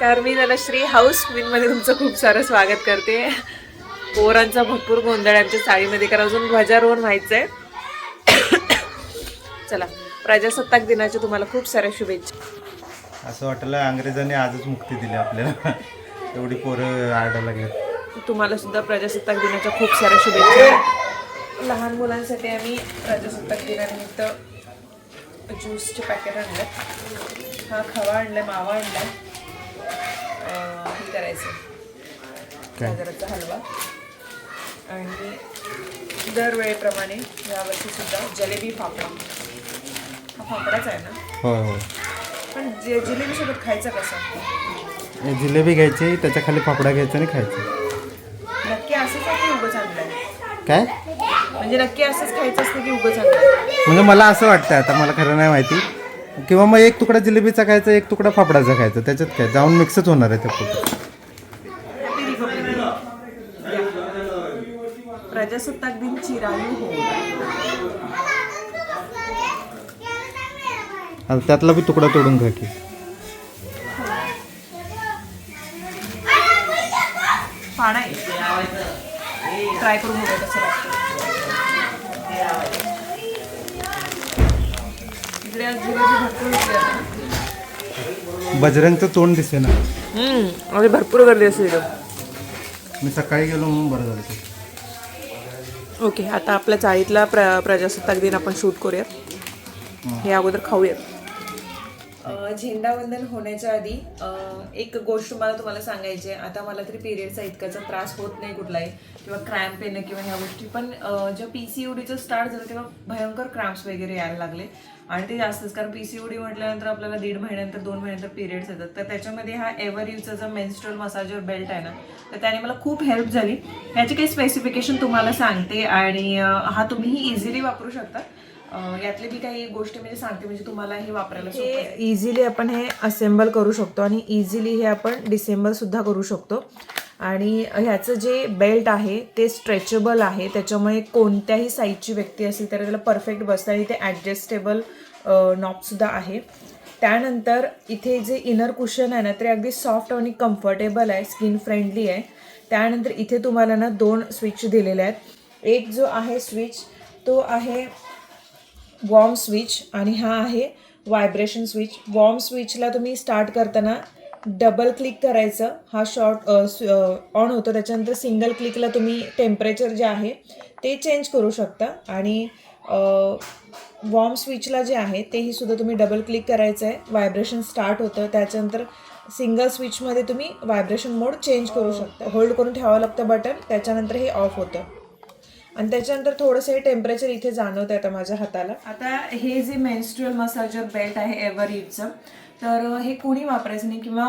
नमस्कार मी धनश्री हाऊस क्वीनमध्ये तुमचं खूप सारं स्वागत करते. पोरांचा भरपूर गोंधळ आमच्या साडीमध्ये कारण अजून ध्वजारोहण व्हायचं आहे चला प्रजासत्ताक दिनाच्या तुम्हाला खूप साऱ्या शुभेच्छा. असं वाटलं इंग्रजांनी आजच मुक्ती दिली आपल्याला. एवढी पोरं आरडायला लागली तुम्हाला सुद्धा प्रजासत्ताक दिनाच्या खूप साऱ्या शुभेच्छा. लहान मुलांसाठी आम्ही प्रजासत्ताक दिनानिमित्त ज्यूसचे पॅकेट आणलं हा खवा आणलाय मावा आणलाय. करायचं. गाजराचा हलवा. आणि दरवेळेप्रमाणे यावर्षी सुद्धा जलेबी फाफडा. हा फाफडाच आहे ना? होय होय. पण जे जिलेबीसोबत खायचा कसा? जिलेबी घ्यायची त्याच्याखाली फाफडा घ्यायचा आणि खायचं. नक्की असंच आहे की उगंच आणलंय? काय? म्हणजे नक्की असंच खायचं असतं की उगंच आणलंय? म्हणजे मला असं वाटतं आता मला खरं नाही माहिती. किंवा मग एक तुकडा जिलेबीचा खायचा एक तुकडा फाफडाचा खायचा. त्याच्यात काय? जाऊन मिक्सच होणार आहे रिपब्लिक डे प्रजासत्ताक दिन चिरायू हो. त्यातला बी तुकडा तोडून खा की. ट्राय करून बघूया इकडे आज जिलेबी भरपूर विकली आता. बजरंगचं तोंड दिसे ना. हम्म आणि भरपूर गर्दी असते इथं. मी सकाळी गेलो म्हणून बरं झालं ते. ओके आता आपल्या चाळीतला प्र प्रजासत्ताक दिन आपण शूट करूयात. हे. अगोदर खाऊयात. झेंडावंदन होण्याच्या आधी अं, एक गोष्ट मला तुम्हाला सांगायची आहे. आता मला तरी पिरियडचा इतकाचा त्रास होत नाही कुठलाही किंवा क्रॅम्प येणं किंवा ह्या गोष्टी. पण अं, जेव्हा पी सी चं स्टार्ट झालं तेव्हा भयंकर क्रॅम्प्स वगैरे यायला लागले. आणि ते जास्तच कारण पी सी म्हटल्यानंतर आपल्याला दीड महिन्यानंतर दोन महिन्यानंतर पिरियड्स येतात. तर त्याच्यामध्ये हा एव्हर यूचा जो मेन्स्ट्रल मसाजर बेल्ट आहे ना? तर त्याने मला खूप हेल्प झाली. ह्याची काही स्पेसिफिकेशन तुम्हाला सांगते आणि हा तुम्हीही इझिली वापरू शकता. यातले मी काही गोष्टी म्हणजे सांगते म्हणजे तुम्हाला हे वापरायला हे इझिली आपण हे असेंबल करू शकतो आणि इझिली हे आपण डिसेंबल सुद्धा करू शकतो. आणि ह्याचं जे बेल्ट आहे ते स्ट्रेचेबल आहे. त्याच्यामुळे कोणत्याही साईजची व्यक्ती असेल तर त्याला परफेक्ट बसतं आणि ते ॲडजस्टेबल नॉबसुद्धा आहे. त्यानंतर इथे जे इनर कुशन आहे ना ते अगदी सॉफ्ट आणि कम्फर्टेबल आहे स्किन फ्रेंडली आहे. त्यानंतर इथे तुम्हाला ना दोन स्विच दिलेले आहेत. एक जो आहे स्विच तो आहे वॉर्म स्विच आणि हा आहे व्हायब्रेशन स्विच. वॉर्म स्विचला तुम्ही स्टार्ट करताना डबल क्लिक करायचं. हा शॉर्ट ऑन होतो. त्याच्यानंतर सिंगल क्लिकला तुम्ही टेम्परेचर जे आहे ते चेंज करू शकता. आणि वॉर्म स्विचला जे आहे तेही सुद्धा तुम्ही डबल क्लिक करायचं आहे व्हायब्रेशन स्टार्ट होतं. त्याच्यानंतर सिंगल स्विचमध्ये तुम्ही व्हायब्रेशन मोड चेंज करू शकता. होल्ड करून ठेवावं लागतं बटन त्याच्यानंतर हे ऑफ होतं. आणि त्याच्यानंतर थोडंसं हे टेम्परेचर इथे जाणवतं आता माझ्या हाताला. आता हे जे मेन्स्ट्रुअल मसाजर बेल्ट आहे एव्हर इटचं तर हे कोणी वापरायचं नाही किंवा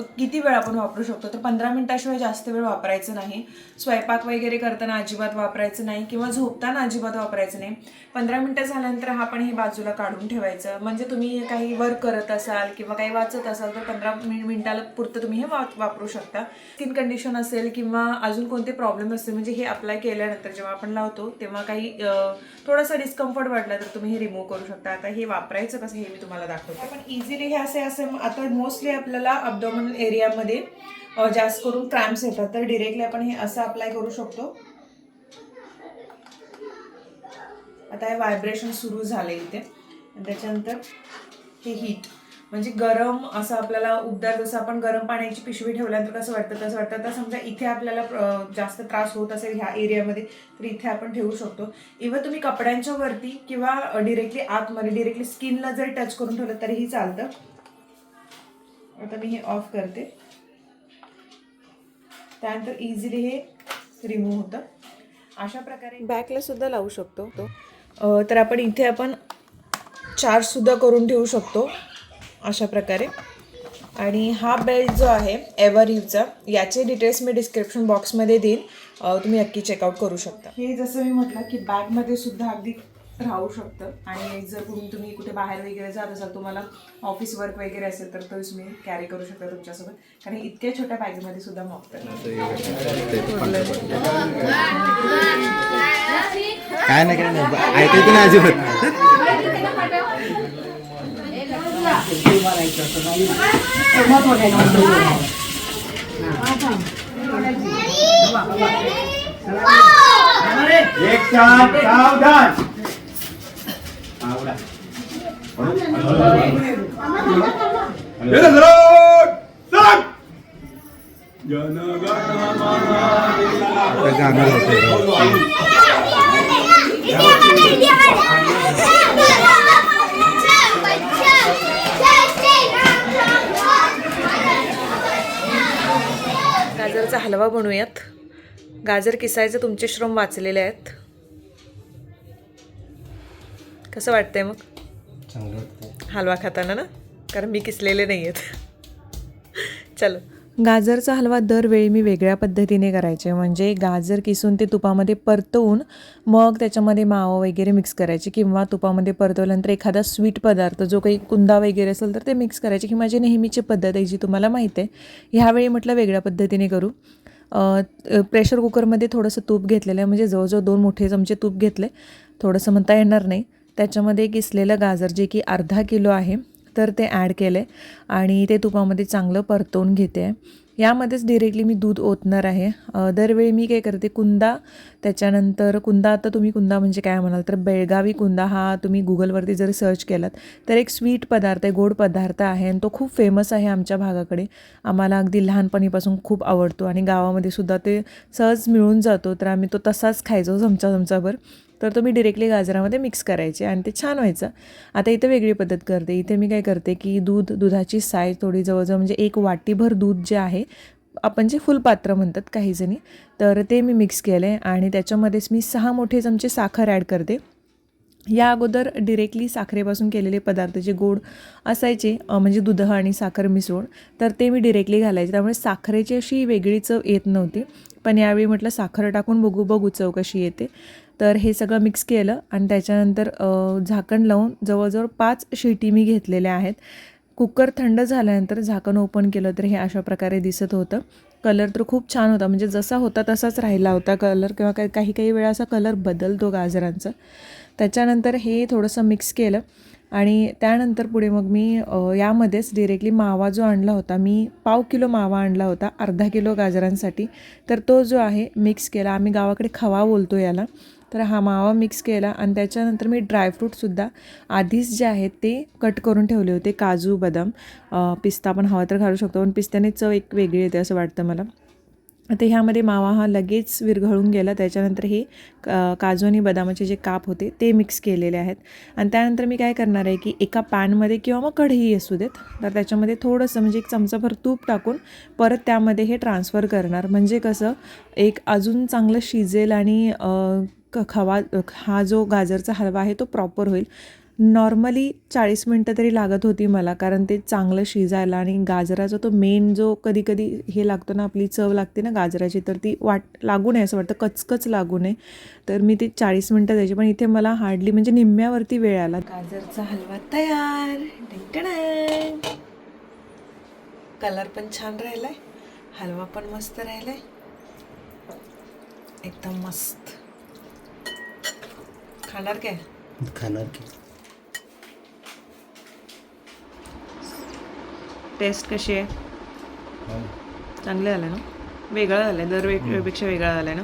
किती वेळ आपण वापरू शकतो? तर पंधरा मिनिटाशिवाय जास्त वेळ वापरायचं नाही. स्वयंपाक वगैरे करताना अजिबात वापरायचं नाही किंवा झोपताना अजिबात वापरायचं नाही. पंधरा मिनटं झाल्यानंतर हा आपण हे बाजूला काढून ठेवायचं. म्हणजे तुम्ही काही वर्क करत असाल किंवा काही वाचत असाल तर पंधरा मिन मिनिटाला पुरतं तुम्ही हे वा- वापरू शकता. स्किन कंडिशन असेल किंवा अजून कोणते प्रॉब्लेम असतील म्हणजे हे अप्लाय केल्यानंतर जेव्हा आपण लावतो तेव्हा काही थोडासा डिस्कम्फर्ट वाटला तर तुम्ही हे रिमूव्ह करू शकता. आता हे वापरायचं कसं हे मी तुम्हाला दाखवतो. पण इझिली हे असे असे आता मोस्टली आपल्याला अब्डोमिनल एरियामध्ये जास्त करून क्रॅम्प्स येतात. तर डिरेक्टली आपण हे असं अप्लाय करू शकतो. आता हे व्हायब्रेशन सुरू झालं इथे. त्याच्यानंतर हे हीट म्हणजे गरम असं आपल्याला उबदार जसं आपण गरम पाण्याची पिशवी ठेवल्यानंतर कसं वाटतं तसं वाटतं. तर समजा इथे आपल्याला जास्त त्रास होत असेल ह्या एरियामध्ये तर इथे आपण ठेवू शकतो. इव्हन तुम्ही कपड्यांच्या वरती किंवा डिरेक्टली आतमध्ये डिरेक्टली स्किनला जर टच करून ठेवलं तरीही चालतं. आता मी हे ऑफ करते. त्यानंतर इझिली हे रिमूव्ह होतं. अशा प्रकारे बॅकला सुद्धा लावू शकतो तो. अ, तर आपण इथे आपण चार्ज सुद्धा करून ठेवू शकतो. अशा प्रकारे. आणि हा बेल्ट जो आहे एव्हर यूचा याचे डिटेल्स मी डिस्क्रिप्शन बॉक्समध्ये देईन. तुम्ही नक्की चेकआउट करू शकता. हे जसं मी म्हटलं की बॅगमध्ये सुद्धा अगदी राहू शकतं. आणि जर तुम्ही तुम्ही कुठे बाहेर वगैरे जात असाल तुम्हाला ऑफिस वर्क वगैरे असेल तर तो तुम्ही कॅरी करू शकता तुमच्यासोबत. कारण हे इतक्या छोट्या बॅगमध्ये सुद्धा काय नाही काय नाही. ऐकायचं नाही अजिबात. एक चार सावधान. गाजरचा हलवा बनवूयात. गाजर किसायचे तुमचे श्रम वाचलेले आहेत. कसं वाटतंय मग? चांगलं वाटतं हलवा खाताना ना? कारण मी किसलेले नाही आहेत चलो. गाजरचा हलवा दरवेळी मी वेगळ्या पद्धतीने करायचे. म्हणजे गाजर किसून ते तुपामध्ये परतवून मग त्याच्यामध्ये मावा वगैरे मिक्स करायचे किंवा तुपामध्ये परतवल्यानंतर एखादा स्वीट पदार्थ जो काही कुंदा वगैरे असेल तर ते मिक्स करायचे. ही माझी नेहमीची पद्धत आहे जी तुम्हाला माहीत आहे ह्यावेळी म्हटलं वेगळ्या पद्धतीने करू. प्रेशर कुकरमध्ये थोडंसं तूप घेतलेलं आहे. म्हणजे जवळजवळ दोन मोठे चमचे तूप घेतले. थोडंसं म्हणता येणार नाही. त्याच्यामध्ये किसलेलं गाजर जे की अर्धा किलो आहे तर ते ॲड केलं आहे आणि ते तुपामध्ये चांगलं परतवून घेते. आहे यामध्येच डिरेक्टली मी दूध ओतणार आहे. दरवेळी मी काय करते कुंदा त्याच्यानंतर कुंदा आता तुम्ही कुंदा म्हणजे काय म्हणाल तर बेळगावी कुंदा हा तुम्ही गुगलवरती जर सर्च केलात तर एक स्वीट पदार्थ आहे गोड पदार्थ आहे आणि तो खूप फेमस आहे आमच्या भागाकडे. आम्हाला अगदी लहानपणीपासून खूप आवडतो आणि गावामध्ये सुद्धा ते सहज मिळून जातो तर आम्ही तो तसाच खायचो चमचा चमचाभर तर तो मी डिरेक्टली गाजरामध्ये मिक्स करायचे आणि ते छान व्हायचं. आता इथं वेगळी पद्धत करते. इथे मी काय करते की दूध दुधाची साय थोडी जवळजवळ म्हणजे एक वाटीभर दूध जे आहे आपण जे फुलपात्र म्हणतात काही जणी तर ते मी मिक्स केलं आहे आणि त्याच्यामध्येच मी सहा मोठे चमचे साखर ॲड करते. या अगोदर डिरेक्टली साखरेपासून केलेले पदार्थ जे गोड असायचे म्हणजे दूध आणि साखर मिसळून तर ते मी डिरेक्टली घालायचे. त्यामुळे साखरेची अशी वेगळी चव येत नव्हती. पण यावेळी म्हटलं साखर टाकून बघू बघू चव कशी येते. तर हे सगळं मिक्स केलं आणि त्याच्यानंतर झाकण लावून जवळजवळ पाच शिटी मी घेतलेल्या आहेत. कुकर थंड झाल्यानंतर झाकण ओपन केलं तर हे अशा प्रकारे दिसत होतं. कलर तर खूप छान होता. म्हणजे जसा होता तसाच राहिला होता कलर किंवा काही काही काही वेळा असा कलर बदलतो गाजरांचा. त्याच्यानंतर हे थोडंसं मिक्स केलं आणि त्यानंतर पुढे मग मी यामध्येच डिरेक्टली मावा जो आणला होता मी पाव किलो मावा आणला होता अर्धा किलो गाजरांसाठी. तर तो जो आहे मिक्स केला. आम्ही गावाकडे खवा बोलतो याला. तर हा मावा मिक्स केला आणि त्याच्यानंतर मी ड्रायफ्रूटसुद्धा आधीच जे आहेत ते कट करून ठेवले होते. काजू बदाम पिस्ता पण हवा तर घालू शकतो पण पिस्त्याने चव एक वेगळी येते असं वाटतं मला. आता ह्यामध्ये मावा हा लगेच विरघळून गेला. त्याच्यानंतर हे काजू आणि बदामाचे जे काप होते ते मिक्स केलेले आहेत. आणि त्यानंतर मी काय करणार आहे की एका पॅनमध्ये किंवा मग कढई असू देत तर त्याच्यामध्ये थोडंसं म्हणजे एक चमचाभर तूप टाकून परत त्यामध्ये हे ट्रान्सफर करणार. म्हणजे कसं एक अजून चांगलं शिजेल आणि क- खवा हा जो गाजरचा हलवा आहे तो प्रॉपर होईल. नॉर्मली चाळीस मिनटं तरी लागत होती मला कारण ते चांगलं शिजायला आणि गाजराचा तो मेन जो कधी कधी हे लागतो ना आपली चव लागते ना गाजराची तर ती वाट लागू नये असं वाटतं कचकच लागू नये. तर मी ते चाळीस मिनटं द्यायची पण इथे मला हार्डली म्हणजे निम्म्यावरती वेळ आला. गाजरचा हलवा तयार. कलर पण छान राहिलाय. हलवा पण मस्त राहिलाय. एकदम मस्त. खाणार काय? खाणार की. टेस्ट कशी आहे? चांगले झालं ना? वेगळं झालंय दर वेळपेक्षा वेगळा झालाय ना?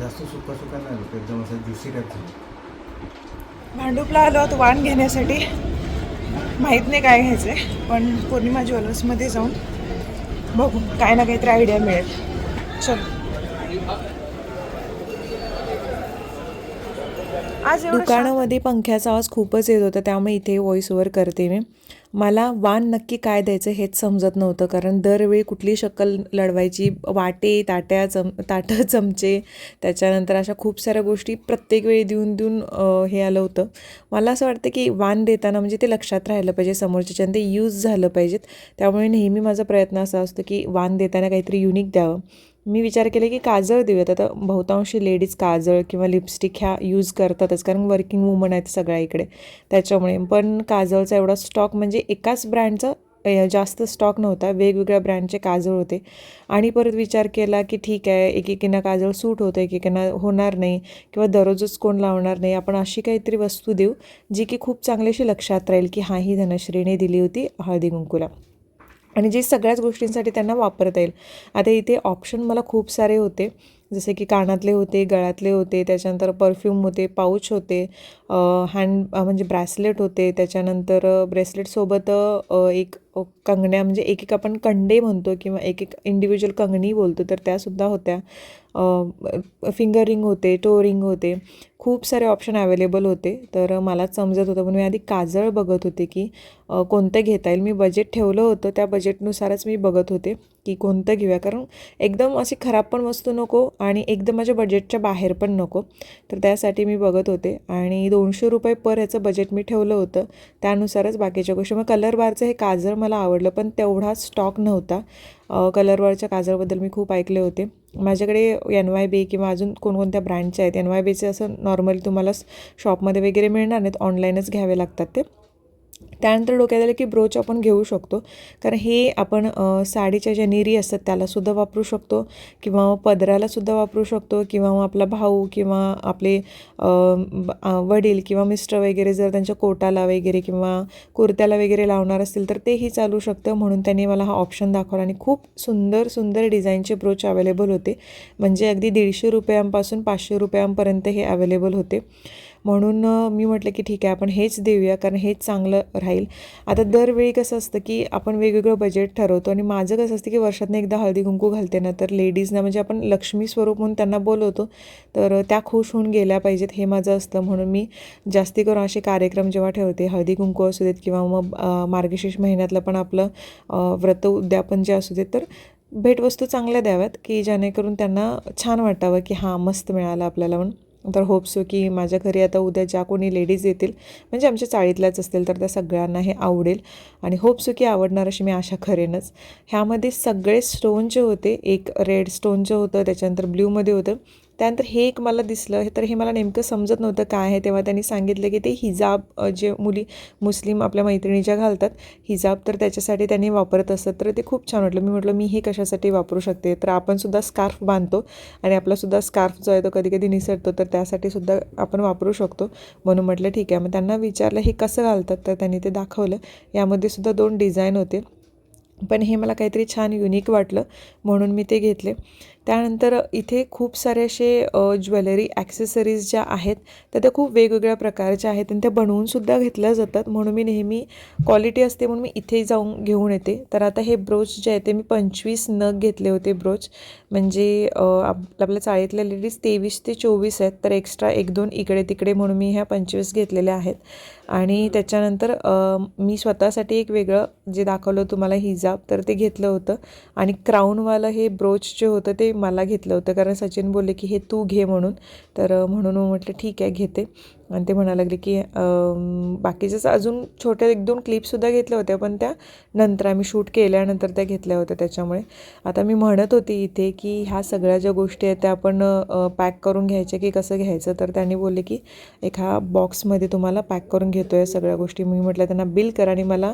जास्त सुका सुका नाही होत, एकदम असं ज्युसी टाईप भांडूपला आलो आहोत वाण घेण्यासाठी. माहीत नाही काय घ्यायचं आहे पण पौर्णिमा ज्वेलर्समध्ये जाऊन बघू काय ना काहीतरी आयडिया मिळेल. चल. आज दुकानामध्ये पंख्याचा आवाज खूपच येत होता त्यामुळे इथे व्हॉइस ओव्हर करते मी. मला वाण नक्की काय द्यायचं हेच समजत नव्हतं कारण दरवेळी कुठली शक्कल लढवायची वाटे ताट्या चम ताटं चमचे त्याच्यानंतर अशा खूप साऱ्या गोष्टी प्रत्येक वेळी देऊन देऊन हे आलं होतं. मला असं वाटतं की वाण देताना म्हणजे ते लक्षात राहिलं पाहिजे समोरच्याच्या ते यूज झालं पाहिजेत. त्यामुळे नेहमी माझा प्रयत्न असा असतो की वाण देताना काहीतरी युनिक द्यावं. मी विचार केला की काजळ देऊयात. आता बहुतांशी लेडीज काजळ किंवा लिपस्टिक ह्या यूज करतातच कारण वर्किंग वुमन आहेत सगळ्या इकडे. त्याच्यामुळे. पण काजळचा एवढा स्टॉक म्हणजे एकाच ब्रँडचा जास्त स्टॉक नव्हता. वेगवेगळ्या ब्रँडचे काजळ होते. आणि परत विचार केला की ठीक आहे एकेकींना काजळ सूट होतं एकेकींना होणार नाही किंवा दररोजच कोण लावणार नाही. आपण अशी काहीतरी वस्तू देऊ जी की खूप चांगली अशी लक्षात राहील की हां ही धनश्रीने दिली होती हळदी कुंकूला. आणि जे सगळ्याच गोष्टींसाठी त्यांना वापरता येईल. आता इथे ऑप्शन मला खूप सारे होते. जसे की कानातले होते गळ्यातले होते त्याच्यानंतर परफ्यूम होते पाऊच होते हँड म्हणजे ब्रॅसलेट होते त्याच्यानंतर ब्रेसलेटसोबत एक कंगण्या म्हणजे एक एक आपण कंडे म्हणतो किंवा एक एक इंडिव्हिज्युअल कंगणी बोलतो तर त्यासुद्धा होत्या. फिंगर रिंग होते टो रिंग होते. खूप सारे ऑप्शन अवेलेबल होते. तर मलाच समजत होतं पण मी आधी काजळ बघत होते की कोणतं घेता येईल. मी बजेट ठेवलं होतं त्या बजेटनुसारच मी बघत होते की कोणतं घेऊया. कारण एकदम अशी खराब पण वस्तू नको आणि एकदम माझ्या बजेटच्या बाहेर पण नको. तर त्यासाठी मी बघत होते. आणि दोनशे रुपये पर ह्याचं बजेट मी ठेवलं होतं. त्यानुसारच बाकीच्या गोष्टी. मग कलर बारचं हे काजळ मला आवडलं पण तेवढा स्टॉक नव्हता. कलर बारच्या काजळबद्दल मी खूप ऐकले होते. माझ्याकडे एन वाय बी किंवा अजून कोणकोणत्या ब्रँडचे आहेत? एन वाय बीचे असं नॉर्मली तुम्हाला शॉपमध्ये वगैरे मिळणार नाहीत. ऑनलाईनच घ्यावे लागतात ते. त्यानंतर डोक्यात आलं की ब्रोच आपण घेऊ शकतो. कारण हे आपण साडीच्या ज्या निरी असतात त्यालासुद्धा वापरू शकतो. किंवा मग पदरालासुद्धा वापरू शकतो. किंवा मग आपला भाऊ किंवा आपले वडील किंवा मिस्टर वगैरे जर त्यांच्या कोटाला वगैरे किंवा कुर्त्याला वगैरे लावणार असतील तर तेही चालू शकतं. म्हणून त्यांनी मला हा ऑप्शन दाखवला आणि खूप सुंदर सुंदर डिझाईनचे ब्रोच अवेलेबल होते. म्हणजे अगदी दीडशे रुपयांपासून पाचशे रुपयांपर्यंत हे अवेलेबल होते. म्हणून मी म्हटलं की ठीक आहे आपण हेच देऊया कारण हेच चांगलं राहील. आता दरवेळी कसं असतं की आपण वेगवेगळं बजेट ठरवतो आणि माझं कसं असतं की वर्षातनं एकदा हळदी कुंकू घालते ना तर लेडीजना म्हणजे आपण लक्ष्मी स्वरूप म्हणून त्यांना बोलवतो. तर त्या खुश होऊन गेल्या पाहिजेत हे माझं असतं. म्हणून मी जास्ती करून असे कार्यक्रम जेव्हा ठेवते हळदी कुंकू असू देत किंवा मग मार्गशीर्ष महिन्यातलं पण आपलं व्रत उद्यापन जे असू देत तर भेटवस्तू चांगल्या द्याव्यात की जेणेकरून त्यांना छान वाटावं की हां मस्त मिळालं आपल्याला म्हणून. तर होप्सो की माझ्या घरी आता उद्या ज्या कोणी लेडीज येतील म्हणजे आमच्या चाळीतल्याच असतील तर त्या सगळ्यांना हे आवडेल. आणि होप्सो की आवडणार अशी मी आशा करेनच. ह्यामध्ये सगळे स्टोन जे होते एक रेड स्टोन जे होतं त्याच्यानंतर ब्ल्यूमध्ये होतं. त्यानंतर हे एक मला दिसलं तर हे मला नेमकं समजत नव्हतं काय आहे. तेव्हा त्यांनी सांगितलं की ते हिजाब जे मुली मुस्लिम आपल्या मैत्रिणीच्या घालतात हिजाब तर त्याच्यासाठी त्यांनी वापरत असतात तर ते खूप छान वाटलं. मी म्हटलं मी हे कशासाठी वापरू शकते? तर आपणसुद्धा स्कार्फ बांधतो आणि आपलासुद्धा स्कार्फ जो आहे तो कधी कधी निसरतो तर त्यासाठी सुद्धा आपण वापरू शकतो. म्हणून म्हटलं ठीक आहे. मग त्यांना विचारलं हे कसं घालतात? तर त्यांनी ते दाखवलं. यामध्ये सुद्धा दोन डिझाईन होते. पण हे मला काहीतरी छान युनिक वाटलं म्हणून मी ते घेतले. त्यानंतर इथे खूप सारे असे ज्वेलरी ॲक्सेसरीज ज्या आहेत तर त्या खूप वेगवेगळ्या प्रकारच्या आहेत आणि त्या बनवूनसुद्धा घेतल्या जातात. म्हणून मी नेहमी क्वालिटी असते म्हणून मी इथे जाऊन घेऊन येते. तर आता हे ब्रोच जे आहे ते मी पंचवीस नग घेतले होते ब्रोच. म्हणजे आप- आपल्या चाळीतल्या लेडीज तेवीस ते चोवीस आहेत तर एक्स्ट्रा एक दोन इकडे तिकडे म्हणून मी ह्या पंचवीस घेतलेल्या आहेत. आणि त्याच्यानंतर मी स्वतःसाठी एक वेगळं जे दाखवलं तुम्हाला हिजाब तर ते घेतलं होतं. आणि क्राऊनवालं हे ब्रोच जे होतं ते मला घेतलं होतं. कारण सचिन बोलले की हे तू घे म्हणून. तर म्हणून म्हटलं ठीक आहे घेते. आणि ते म्हणायला लागले की बाकीच्याच अजून छोट्या एक दोन क्लिपसुद्धा घेतल्या होत्या पण त्या नंतर आम्ही शूट केल्यानंतर त्या घेतल्या होत्या त्याच्यामुळे. आता मी म्हणत होती इथे की ह्या सगळ्या ज्या गोष्टी आहेत त्या आपण पॅक करून घ्यायच्या की कसं घ्यायचं? तर त्यांनी बोलले की एका बॉक्समध्ये तुम्हाला पॅक करून घेतो आहे सगळ्या गोष्टी. मी म्हटलं त्यांना बिल करा आणि मला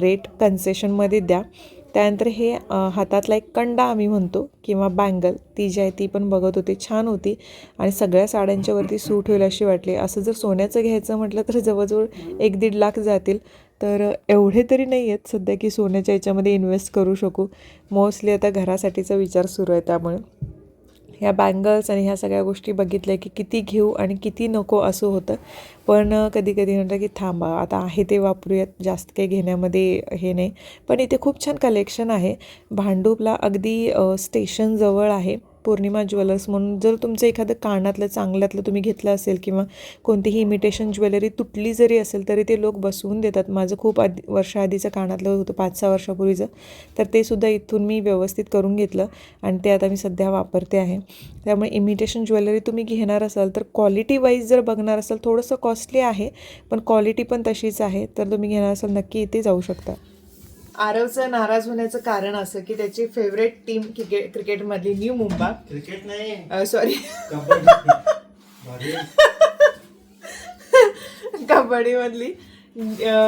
रेट कन्सेशनमध्ये द्या. त्यानंतर हे हातातला एक कंडा आम्ही म्हणतो किंवा बँगल. ती जी आहे ती पण बघत होती छान होती. आणि सगळ्या साड्यांच्यावरती सूट होईल अशी वाटली. असं जर सोन्याचं घ्यायचं म्हटलं तर जवळजवळ एक दीड लाख जातील. तर एवढे तरी नाही आहेत सध्या की सोन्याच्या याच्यामध्ये इन्व्हेस्ट करू शकू. मोस्टली आता घरासाठीचा विचार सुरू आहे त्यामुळे. ह्या बँगल्स आणि ह्या सगळ्या गोष्टी बघितल्या की किती घेऊ आणि किती नको असं होतं. पण कधी कधी म्हटलं की थांबा आता आहे ते वापरूयात जास्त काही घेण्यामध्ये हे नाही. पण इथे खूप छान कलेक्शन आहे. भांडूपला अगदी स्टेशनजवळ आहे. पौर्णिमा ज्वेलर्स म्हणून जर तुमचं एखादं कानातलं चांगल्यातलं तुम्ही घेतलं असेल किंवा कोणतीही इमिटेशन ज्वेलरी तुटली जरी असेल तरी ते लोक बसवून देतात. माझं खूप आधी वर्षाआधीचं कानातलं होतं पाच सहा वर्षापूर्वीचं. तर ते सुद्धा इथून मी व्यवस्थित करून घेतलं आणि ते आता मी सध्या वापरते आहे. त्यामुळे इमिटेशन ज्वेलरी तुम्ही घेणार असाल तर क्वालिटी वाईज जर बघणार असाल थोडंसं कॉस्टली आहे पण क्वालिटी पण तशीच आहे. तर तुम्ही घेणार असाल नक्की इथे जाऊ शकता. आरवचं नाराज होण्याचं कारण असं की त्याची फेवरेट टीम क्रिकेट क्रिकेटमधली न्यू मुंबा क्रिकेट नाही. सॉरी. कबड्डीमधली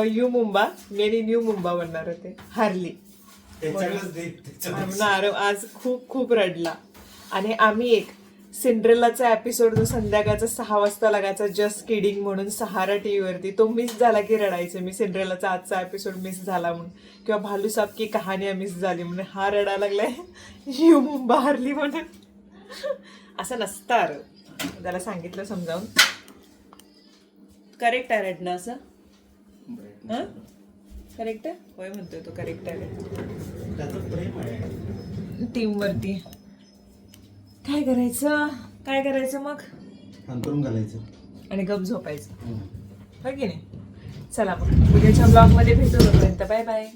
यू मुंबा मी आणि न्यू मुंबा बनणार होते. हारली. आरव आज खूप खूप रडला. आणि आम्ही एक सिंड्रेलाचा एपिसोड जो संध्याकाळचा सहा वाजता लागायचा जस्ट किडिंग म्हणून सहारा टी वरती तो मिस झाला की रडायचं. मी सिंड्रेलाचा आजचा एपिसोड मिस झाला म्हणून. किंवा भालू साहब की कहाणी मिस झाली म्हणून. हा रडा लागलाय. यू मुंबा हारली म्हणून. असं नसतं त्याला सांगितलं समजावून. करेक्ट आहे रडणं असं? करेक्ट आहे? होय म्हणतोय तो करेक्ट आहे. टीम वरती. काय करायचं? काय करायचं मग? अंतरून घालायचं. आणि गप झोपायचं. हो की नाही? चला मग. उद्याच्या ब्लॉगमध्ये भेटू तोपर्यंत. Bye bye